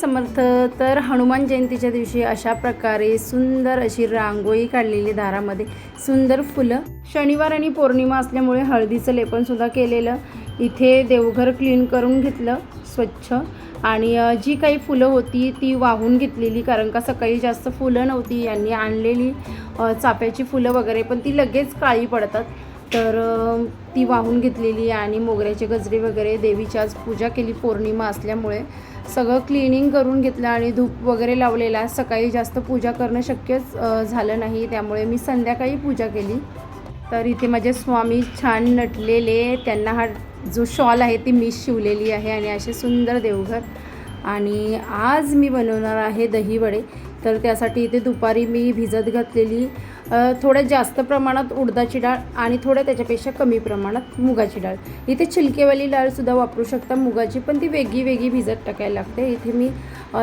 समर्थ तर हनुमान जयंतीच्या दिवशी अशा प्रकारे सुंदर अशी रांगोळी काढलेली दारामध्ये सुंदर फुलं. शनिवार आणि पौर्णिमा असल्यामुळे हळदीचं लेपनसुद्धा केलेलं. इथे देवघर क्लीन करून घेतलं स्वच्छ. आणि जी काही फुलं होती ती वाहून घेतलेली कारण का सकाळी जास्त फुलं नव्हती यांनी आणलेली चाफ्याची फुलं वगैरे पण ती लगेच काळी पडतात. तर ती वाहून घेतलेली आणि मोगऱ्याचे गजरे वगैरे देवीची आज पूजा केली पौर्णिमा असल्यामुळे. सगळं क्लिनिंग करून घेतलं आणि धूप वगैरे लावलेला सकाळी जास्त पूजा करणं शक्यच झालं नाही. त्यामुळे मी संध्याकाळी पूजा केली. तर इथे माझे स्वामी छान नटलेले. त्यांना हा जो शॉल आहे ती मी शिवलेली आहे आणि असे सुंदर देवघर. आणि आज मी बनवणार आहे दहीवडे. तर त्यासाठी इथे दुपारी मी भिजत घातलेली थोड्या जास्त प्रमाणात उडदाची डाळ आणि थोड्या त्याच्यापेक्षा कमी प्रमाणात मुगाची डाळ. इथे छिलकेवाली डाळसुद्धा वापरू शकता. मुगाची पण ती वेगळी वेगळी भिजत टाकायला लागते. इथे मी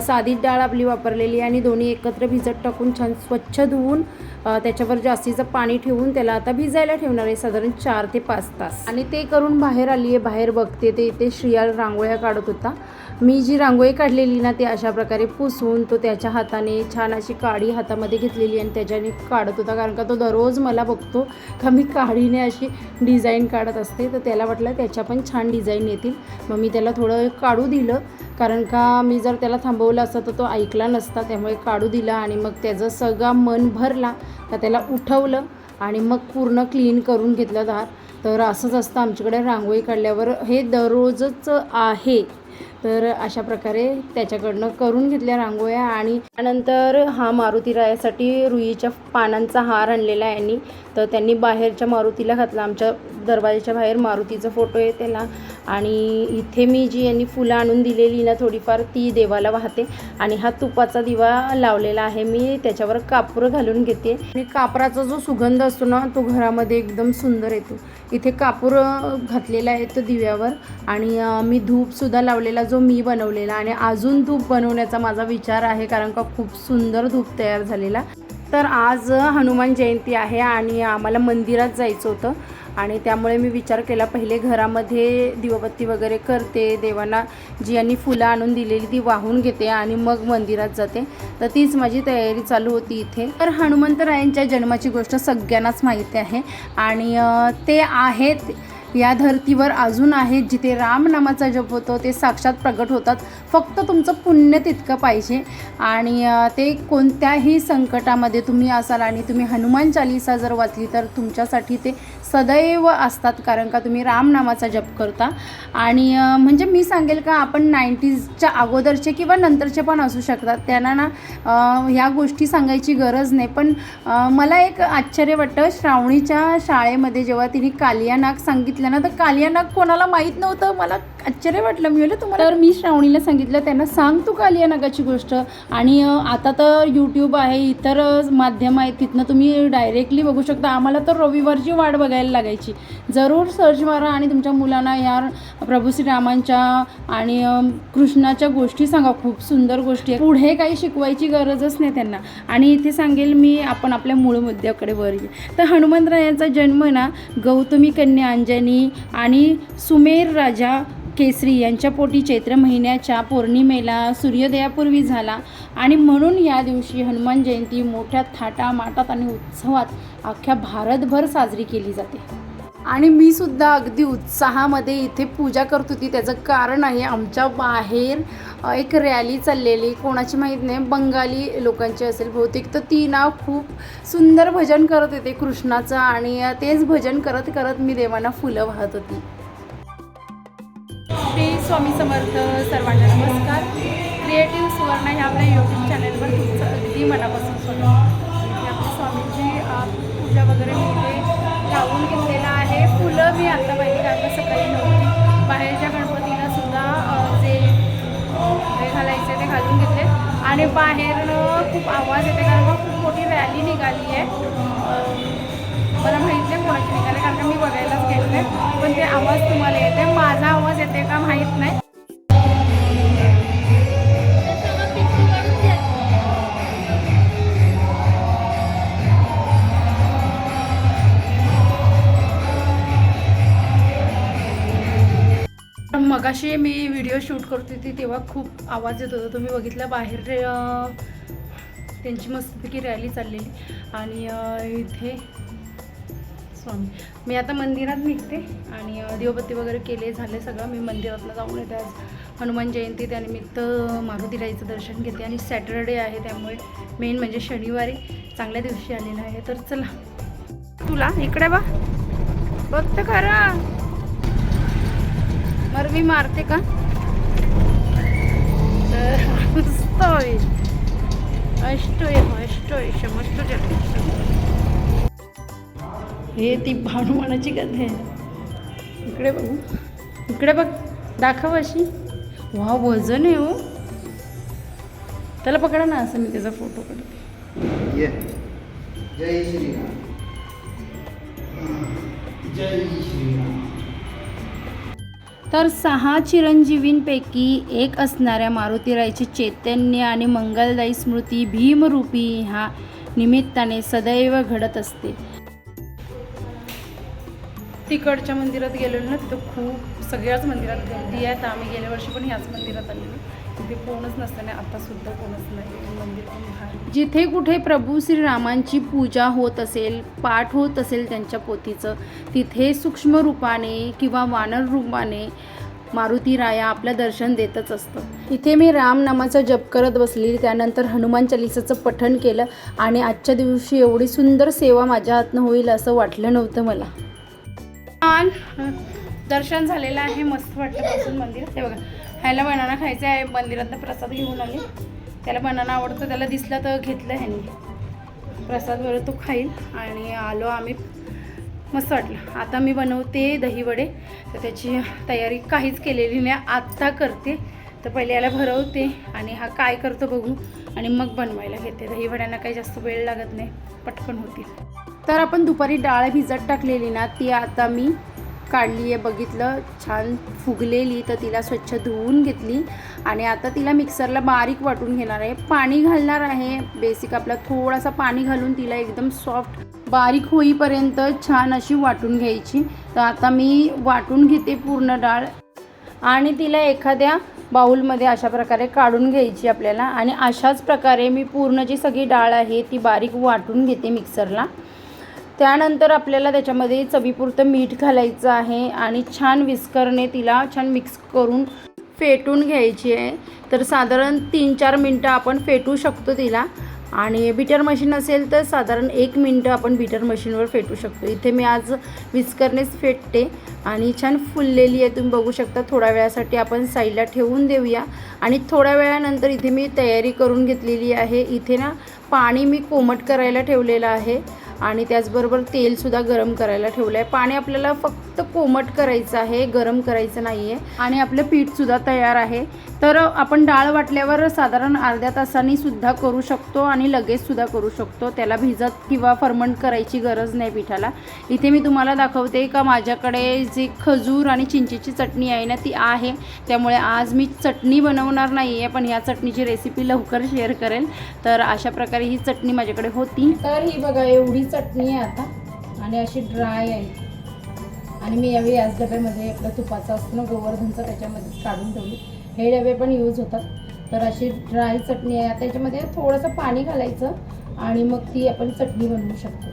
साधी डाळ आपली वापरलेली आणि दोन्ही एकत्र भिजत टाकून छान स्वच्छ धुवून त्याच्यावर जास्तीचं पाणी ठेवून त्याला आता भिजायला ठेवणार आहे साधारण चार ते पाच तास. आणि ते करून बाहेर आली आहे बाहेर बघते ते. इथे श्रियाल रांगोळ्या काढत होता. मी जी रांगोळी काढलेली ना ते अशा प्रकारे पुसून तो त्याच्या हाताने छान अशी काडी हातामध्ये घेतलेली आणि त्याच्याने काढत होता. कारण का तो दररोज मला बघतो का मी काडीने अशी डिझाईन काढत असते. तर त्याला वाटलं त्याच्या पण छान डिझाईन येतील. मग मी त्याला थोडं काढू दिलं. कारण का मी जर त्याला थांबवला असता तर तो ऐकला नसता. त्यामुळे काढू दिला आणि मग त्याचं सगळा मन भरला का त्याला उठवलं आणि मग पूर्ण क्लीन करून घेतलं दार. तर असंच असतं. आमच्याकडे रांगोळी काढल्यावर हे दररोजच आहे. तर अशा प्रकारे त्याच्याकडनं करून घेतल्या रांगोळ्या आणि त्यानंतर हा मारुती रायासाठी रुईच्या पानांचा हार आणलेला आहे यांनी. तर त्यांनी बाहेरच्या मारुतीला घातला. आमच्या दरवाजाच्या बाहेर मारुतीचा फोटो आहे त्याला. आणि इथे मी जी यांनी फुलं आणून दिलेली ना थोडीफार ती देवाला वाहते. आणि हा तुपाचा दिवा लावलेला आहे. मी त्याच्यावर कापूर घालून घेते. आणि कापराचा जो सुगंध असतो ना तो घरामध्ये एकदम सुंदर येतो. इथे कापूर घातलेला आहे तो दिव्यावर. आणि मी धूपसुद्धा लावलेला जो मी बनवलेला आणि अजून धूप बनवण्याचा माझा विचार आहे कारण का खूप सुंदर धूप तयार झालेला. तर आज हनुमान जयंती आहे आणि आम्हाला मंदिरात जायचं होतं आणि त्यामुळे मी विचार केला पहिले घरामध्ये दिवबत्ती वगैरे करते देवांना जी यांनी फुलं आणून दिलेली ती वाहून घेते आणि मग मंदिरात जाते. तर तीच माझी तयारी चालू होती इथे. तर हनुमंतरायांच्या जन्माची गोष्ट सगळ्यांनाच माहिती आहे आणि ते आहेत या धर्तीवर अजून आहेत जिथे रामनामाचा जप होतो ते साक्षात प्रगट होतात. फक्त तुमचं पुण्य तितकं पाहिजे. आणि ते कोणत्याही संकटामध्ये तुम्ही असाल आणि तुम्ही हनुमान चालिसा जर वाचली तर तुमच्यासाठी ते सदैव असतात कारण का तुम्ही रामनामाचा जप करता. आणि म्हणजे मी सांगेल का आपण नाईन्टीजच्या अगोदरचे किंवा नंतरचे पण असू शकतात. त्यांना ना ह्या गोष्टी सांगायची गरज नाही. पण मला एक आश्चर्य वाटतं श्रावणीच्या शाळेमध्ये जेव्हा तिने कालिया नाग सांगितलं ना तर कालिया नाग कोणाला माहीत नव्हतं? मला आश्चर्य वाटलं. मी बोललं तुम्हाला तर मी श्रावणीला सांगितलं त्यांना सांग तू कालिया नागाची गोष्ट. आणि आता तर यूट्यूब आहे इतर माध्यम आहेत तिथनं तुम्ही डायरेक्टली बघू शकता. आम्हाला तर रविवारची वाट बघायला लागायची. जरूर सर्च मारा आणि तुमच्या मुलांना या प्रभू श्रीरामांच्या आणि कृष्णाच्या गोष्टी सांगा. खूप सुंदर गोष्टी आहे पुढे काही शिकवायची गरजच नाही त्यांना. आणि इथे सांगेल मी आपण आपल्या मूळ मुद्द्याकडे वर येईल तर हनुमंतरायांचा जन्म ना गौतमी कन्या अंजनी आणि सुमेर राजा केसरी यांच्या पोटी चैत्र महिन्याच्या पौर्णिमेला सूर्योदयापूर्वी झाला आणि म्हणून या दिवशी हनुमान जयंती मोठ्या थाटामाटात आणि उत्सवात अख्ख्या भारतभर साजरी केली जाते. आणि मी सुद्धा अगदी उत्साहामध्ये इथे पूजा करत होती. त्याचं कारण आहे आमच्या बाहेर एक रॅली चाललेली. कोणाची माहीत नाही बंगाली लोकांची असेल बहुतेक. तर ती ना खूप सुंदर भजन करत होते कृष्णाचं आणि तेच भजन करत करत मी देवांना फुलं वाहत होती. स्वामी समर्थ सर्वांना नमस्कार. क्रिएटिव्ह सुवर्ण ह्या आपल्या यूट्यूब चॅनलवर तुमचं अगदी मनापासून स्वागत. आपल्या स्वामींची पूजा वगैरे मी इथे लावून घेतलेलं आहे. फुलं मी आता पाहिजे कारण सकाळी नव्हती बाहेरच्या गणपतीला सुद्धा जे हे घालायचे ते घालून घेतले. आणि बाहेरनं खूप आवाज येते कारण खूप मोठी रॅली निघाली आहे. मला माहिती नाही निघाले कारण का मी बघायलाच घेतले पण ते आवाज तुम्हाला येते माझा आवाज येते का माहीत नाही. मगाशी मी व्हिडिओ शूट करत होती तेव्हा खूप आवाज येत होता. तुम्ही बघितला बाहेर त्यांची मस्तपैकी रॅली चाललेली. आणि इथे स्वामी. मी आता मंदिरात निघते आणि अं, वगैरे केले झाले सगळं. मी मंदिरातनं जाऊन येते आज. हनुमान जयंती त्यानिमित्त मारुतीराईचं दर्शन घेते. आणि सॅटरडे आहे त्यामुळे मेन म्हणजे शनिवारी चांगल्या दिवशी आलेलं आहे. तर चला. तुला? इकडे बा बघतं खरं. मर मी मारते का? तर अष्टोय अष्टोय अष्टोय समजतो हे ती भानुमानाची कथा आहे. इकडे बघू. इकडे बघ. दाखव अशी. वा वजन आहे हो. त्याला पकडा ना असं मी त्याचा फोटो काढते. ये. जय श्रीराम. जय श्रीराम. तर सहा चिरंजीवींपैकी एक असणाऱ्या मारुतीरायची चैतन्य आणि मंगलदायी स्मृती भीमरूपी ह्या निमित्ताने सदैव घडत असते. तिकडच्या मंदिरात गेलेलो ना तिथं खूप सगळ्याच मंदिरात गर्दी आहे. तर आम्ही गेल्या वर्षी पण ह्याच मंदिरात आलेलो. तिथे कोणच नसताना आता सुद्धा कोणच नाही. मंदिर पण भारी जिथे कुठे प्रभू श्रीरामांची पूजा होत असेल पाठ होत असेल त्यांच्या पोथीचं तिथे सूक्ष्म रूपाने किंवा वानर रूपाने मारुती राया आपलं दर्शन देतच असतं. इथे मी रामनामाचा जप करत बसली त्यानंतर हनुमान चालिसाचं पठण केलं आणि आजच्या दिवशी एवढी सुंदर सेवा माझ्या हातनं होईल असं वाटलं नव्हतं मला. छान दर्शन झालेलं आहे मस्त वाटतं पासून मंदिर हे बघा ह्याला बनाना खायचं आहे मंदिरातनं प्रसाद घेऊन आले. त्याला बनाना आवडतं त्याला दिसला तर घेतलं ह्याने. प्रसाद बरं तो खाईल. आणि आलो आम्ही. मस्त वाटलं. आता मी बनवते दहीवडे. तर त्याची तयारी काहीच केलेली नाही. आत्ता करते. तर पहिले याला भरवते आणि हा काय करतो बघू. आणि मग बनवायला घेते. दहीवड्यांना काही जास्त वेळ लागत नाही. पटकन होतील. तर आपण दुपारी डाळ भिजत टाकलेली ना ती आता मी काढली आहे. बघितलं छान फुगलेली. तर तिला स्वच्छ धुवून घेतली. आणि आता तिला मिक्सरला बारीक वाटून घेणार आहे. पाणी घालणार आहे. बेसिक आपला थोडासा पाणी घालून तिला एकदम सॉफ्ट बारीक होईपर्यंत छान अशी वाटून घ्यायची. तर आता मी वाटून घेते पूर्ण डाळ. आणि तिला एखाद्या बाऊलमध्ये अशा प्रकारे काढून घ्यायची आपल्याला. आणि अशाच प्रकारे मी पूर्ण जी सगळी डाळ आहे ती बारीक वाटून घेते मिक्सरला. त्यानंतर आपल्याला त्याच्यामध्ये चवीपुरतं मीठ घालायचं आहे आणि छान विस्करने तिला छान मिक्स करून फेटून घ्यायची आहे. तर साधारण तीन चार मिनटं आपण फेटू शकतो तिला. आणि बिटर मशीन असेल तर साधारण एक मिनटं आपण बिटर मशीनवर फेटू शकतो. इथे मी आज विस्करनेच फेटते आणि छान फुललेली आहे. तुम्ही बघू शकता थोड्या वेळासाठी आपण साईडला ठेवून देऊया. आणि थोड्या वेळानंतर इथे मी तयारी करून घेतलेली आहे. इथे ना पाणी मी कोमट करायला ठेवलेलं आहे. आणि त्याचबरोबर तेलसुद्धा गरम करायला ठेवलं आहे पाणी आपल्याला फक्त कोमट करायचं आहे गरम करायचं नाही आहे आणि आपलं पीठसुद्धा तयार आहे. तर आपण डाळ वाटल्यावर साधारण अर्ध्या तासांनी सुद्धा करू शकतो आणि लगेचसुद्धा करू शकतो. त्याला भिजत किंवा फर्मंट करायची गरज नाही पिठाला. इथे मी तुम्हाला दाखवते का माझ्याकडे जी खजूर आणि चिंचेची चटणी आहे ना ती आहे. त्यामुळे आज मी चटणी बनवणार नाही आहे पण ह्या चटणीची रेसिपी लवकर शेअर करेल. तर अशा प्रकारे ही चटणी माझ्याकडे होती. तर ही बघा एवढी चटणी आहे आता. आणि अशी ड्राय आहे. आणि मी यावेळी याच डब्यामध्ये आपलं तुपाचा असतो ना गोवर्धनचा त्याच्यामध्ये काढून ठेवली. हे डबे पण यूज होतात. तर अशी ड्राय चटणी आहे. आता याच्यामध्ये थोडंसं पाणी घालायचं आणि मग ती आपण चटणी बनवू शकतो.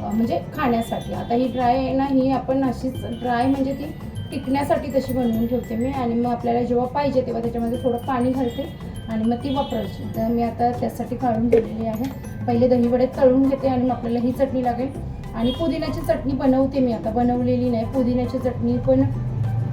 म्हणजे खाण्यासाठी. आता ही ड्राय आहे ना ही आपण अशीच ड्राय म्हणजे ती टिकण्यासाठी तशी बनवून ठेवते मी. आणि मग आपल्याला जेव्हा पाहिजे तेव्हा त्याच्यामध्ये थोडं पाणी घालते आणि मग ती वापरायची. तर मी आता त्यासाठी काढून ठेवलेली आहे. पहिले दहीवडे तळून घेते आणि मग आपल्याला ही चटणी लागेल. आणि पुदिन्याची चटणी बनवते मी आता बनवलेली नाही. पुदिन्याची चटणी पण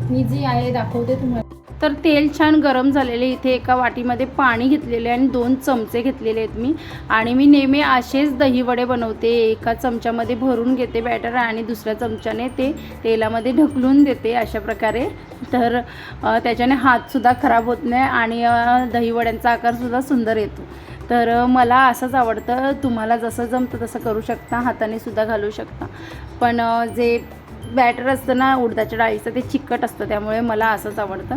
मी जी आहे दाखवते तुम्हाला. तर तेल छान गरम झालेले इथे एका वाटीमध्ये पाणी घेतलेले आणि दोन चमचे घेतलेले आहेत मी. आणि मी नेहमी असेच दहीवडे बनवते. एका चमच्यामध्ये भरून घेते बॅटर आणि दुसऱ्या चमच्याने ते तेलामध्ये ढकलून देते अशा प्रकारे. तर त्याच्याने हातसुद्धा खराब होत नाही आणि दहीवड्यांचा आकारसुद्धा सुंदर येतो. तर मला असंच आवडतं तुम्हाला जसं जमतं तसं करू शकता हाताने सुद्धा घालू शकता. पण जे बॅटर असतं ना उडदाच्या डाळीचं ते चिकट असतं त्यामुळे मला असंच आवडतं.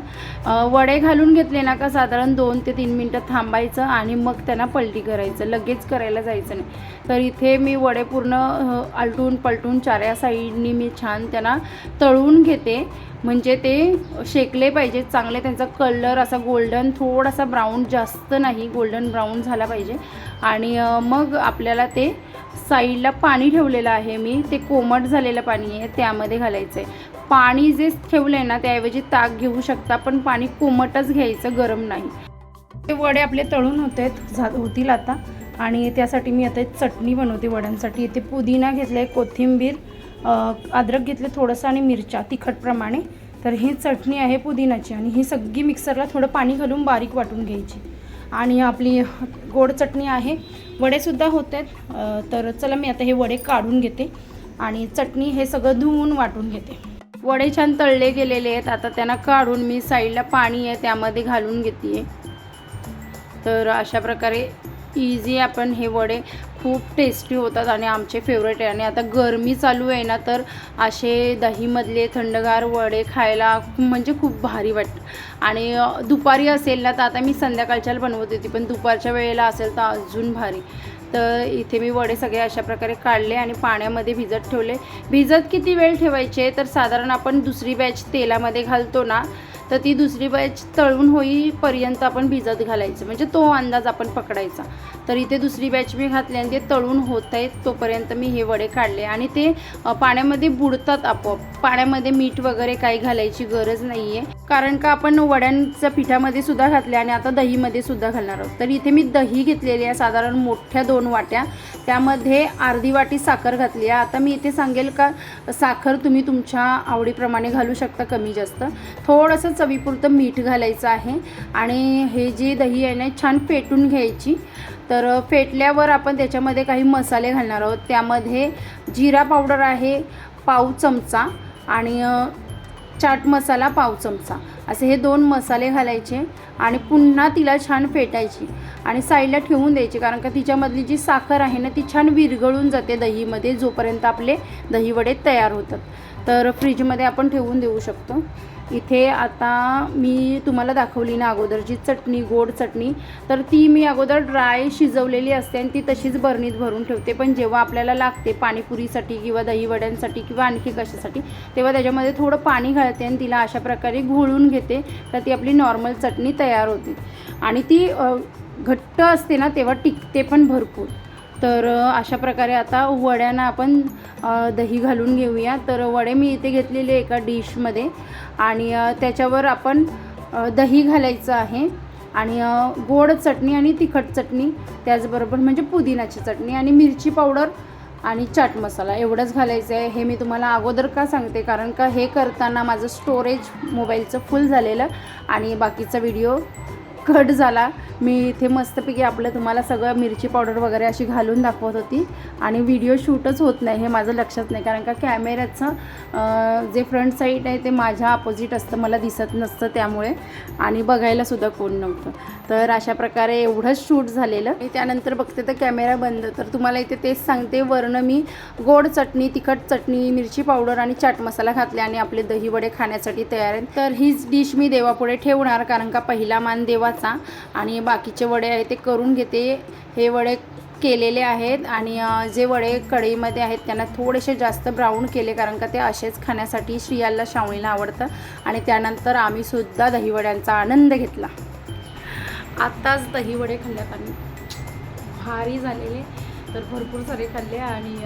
वडे घालून घेतले ना का साधारण दोन ते तीन मिनटं थांबायचं आणि मग त्यांना पलटी करायचं. लगेच करायला जायचं नाही. तर इथे मी वडे पूर्ण आलटून पलटून चाऱ्या साईडनी मी छान त्यांना तळून घेते. म्हणजे ते शेकले पाहिजे चांगले त्यांचा कलर असा गोल्डन थोडासा ब्राऊन जास्त नाही गोल्डन ब्राऊन झाला पाहिजे. आणि मग आपल्याला ते साईडला पाणी ठेवलेलं आहे मी. ते कोमट झालेलं पाणी आहे त्यामध्ये घालायचं आहे पाणी जे ठेवलं आहे ना त्याऐवजी ताक घेऊ शकता पण पाणी कोमटच घ्यायचं गरम नाही. ते वडे आपले तळून होत आहेत झा होतील आता. आणि त्यासाठी मी आता एक चटणी बनवते वड्यांसाठी. इथे पुदिना घेतला आहे कोथिंबीर अद्रक घेतले थोडंसं आणि मिरच्या तिखटप्रमाणे तर ही चटणी आहे पुदिनाची आणि ही सगळी मिक्सरला थोडं पाणी घालून बारीक वाटून घ्यायची. आणि आपली गोड चटणी आहे वडेसुद्धा होत आहेत. तर चला मी आता हे वडे काढून घेते आणि चटणी हे सगळं धुवून वाटून घेते. वडे छान तळले गेलेले आहेत. आता त्यांना काढून मी साईडला पाणी आहे त्यामध्ये घालून घेते तर अशा प्रकारे इझी आपण हे वडे खूप टेस्टी होतात आणि आमचे फेवरेट आहे. आणि आता गरमी चालू आहे ना तर असे दहीमधले थंडगार वडे खायला म्हणजे खूप भारी वाटतं आणि दुपारी असेल ना तर आता मी संध्याकाळच्याला बनवत होती पण दुपारच्या वेळेला असेल तर अजून भारी. तर इथे मी वडे सगळे अशा प्रकारे काढले आणि पाण्यामध्ये भिजत ठेवले. भिजत किती वेळ ठेवायचे? तर साधारण आपण दुसरी बॅच तेलामध्ये घालतो ना तर ती दुसरी बॅच तळून होईपर्यंत आपण भिजत घालायचं. म्हणजे तो अंदाज आपण पकडायचा. तर इथे दुसरी बॅच मी घातली आणि ते तळून होत आहेत तोपर्यंत मी हे वडे काढले आणि ते पाण्यामध्ये बुडतात आपोआप. पाण्यामध्ये मीठ वगैरे काही घालायची गरज नाही आहे कारण का आपण वड्यांच्या पिठामध्ये सुद्धा घातले आणि आता दहीमध्ये सुद्धा घालणार आहोत. तर इथे मी दही घेतलेली आहे साधारण मोठ्या दोन वाट्या. त्यामध्ये अर्धी वाटी साखर घातली आहे. आता मी इथे सांगेल का साखर तुम्ही तुमच्या आवडीप्रमाणे घालू शकता कमी जास्त. थोडंसं चवीपुरतं मीठ घालायचं आहे. आणि हे जे दही आहे ना छान फेटून घ्यायची. तर फेटल्यावर आपण त्याच्यामध्ये काही मसाले घालणार आहोत. त्यामध्ये जिरा पावडर आहे पाव चमचा आणि चाट मसाला पाव चमचा. असे हे दोन मसाले घालायचे आणि पुन्हा तिला छान फेटायची आणि साईडला ठेवून द्यायची. कारण का तिच्यामधली जी साखर आहे ना ती छान विरघळून जाते दहीमध्ये जोपर्यंत आपले दहीवडे तयार होतात. तर फ्रीजमध्ये आपण ठेवून देऊ शकतो. इथे आता मी तुम्हाला दाखवली ना अगोदर जी चटणी गोड चटणी तर ती मी अगोदर ड्राय शिजवलेली असते आणि ती तशीच बरणीत भरून ठेवते. पण जेव्हा आपल्याला लागते पाणीपुरीसाठी किंवा दहीवड्यांसाठी किंवा आणखी कशासाठी तेव्हा त्याच्यामध्ये थोडं पाणी घालते आणि तिला अशा प्रकारे घोळून घेते तर ती आपली नॉर्मल चटणी तयार होते. आणि ती घट्ट असते ना तेव्हा टिकते पण भरपूर. तर अशा प्रकारे आता वड्यांना आपण दही घालून घेऊया. तर वडे मी इथे घेतलेले एका डिशमध्ये आणि त्याच्यावर आपण दही घालायचं आहे आणि गोड चटणी आणि तिखट चटणी त्याचबरोबर म्हणजे पुदिनाची चटणी आणि मिरची पावडर आणि चाट मसाला एवढंच घालायचं आहे. हे मी तुम्हाला अगोदर का सांगते? कारण का हे करताना माझं स्टोरेज मोबाईलचं फुल झालेलं आणि बाकीचा व्हिडिओ कट झाला. मी इथे मस्तपैकी आपलं तुम्हाला सगळं मिरची पावडर वगैरे अशी घालून दाखवत होती. आणि व्हिडिओ शूटच होत नाही हे माझं लक्षात नाही. कारण का कॅमेऱ्याचं जे फ्रंट साईड आहे ते माझ्या अपोजिट असतं मला दिसत नसतं त्यामुळे. आणि बघायलासुद्धा कोण नव्हतं. तर अशा प्रकारे एवढंच शूट झालेलं. मी त्यानंतर बघते तर कॅमेरा बंद. तर तुम्हाला इथे तेच सांगते वरनं मी गोड चटणी तिखट चटणी मिरची पावडर आणि चाट मसाला घातले आणि आपले दही वडे खाण्यासाठी तयार आहेत. तर हीच डिश मी देवापुढे ठेवणार कारण का पहिला मान देवात आणि बाकीचे वडे आहे ते करून घेते. हे वडे केलेले आहेत आणि जे वडे कढईमध्ये आहेत त्यांना थोडेसे जास्त ब्राऊन केले कारण का ते असेच खाण्यासाठी श्रियाला श्रावणीला आवडतं. आणि त्यानंतर आम्हीसुद्धा दहीवड्यांचा आनंद घेतला. आत्ताच दहीवडे खाल्ल्यात आम्ही. भारी झालेले. तर भरपूर सारे खाल्ले आणि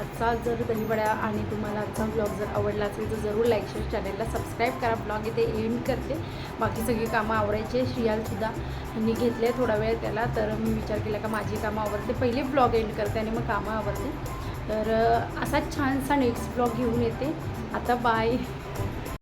आजचा जर दहीवड्या आणि तुम्हाला आजचा ब्लॉग जर आवडला असेल तर जरूर लाईक शेअर चॅनलला सबस्क्राईब करा. ब्लॉग इथे एंड करते. बाकी सगळी कामं आवरायचे श्रियालसुद्धा मी घेतले थोडा वेळ त्याला. तर मी विचार केला का माझी कामं आवडते पहिले ब्लॉग एंड करते आणि मग कामं आवडते तर असा छानसा नेक्स्ट ब्लॉग घेऊन येते. आता बाय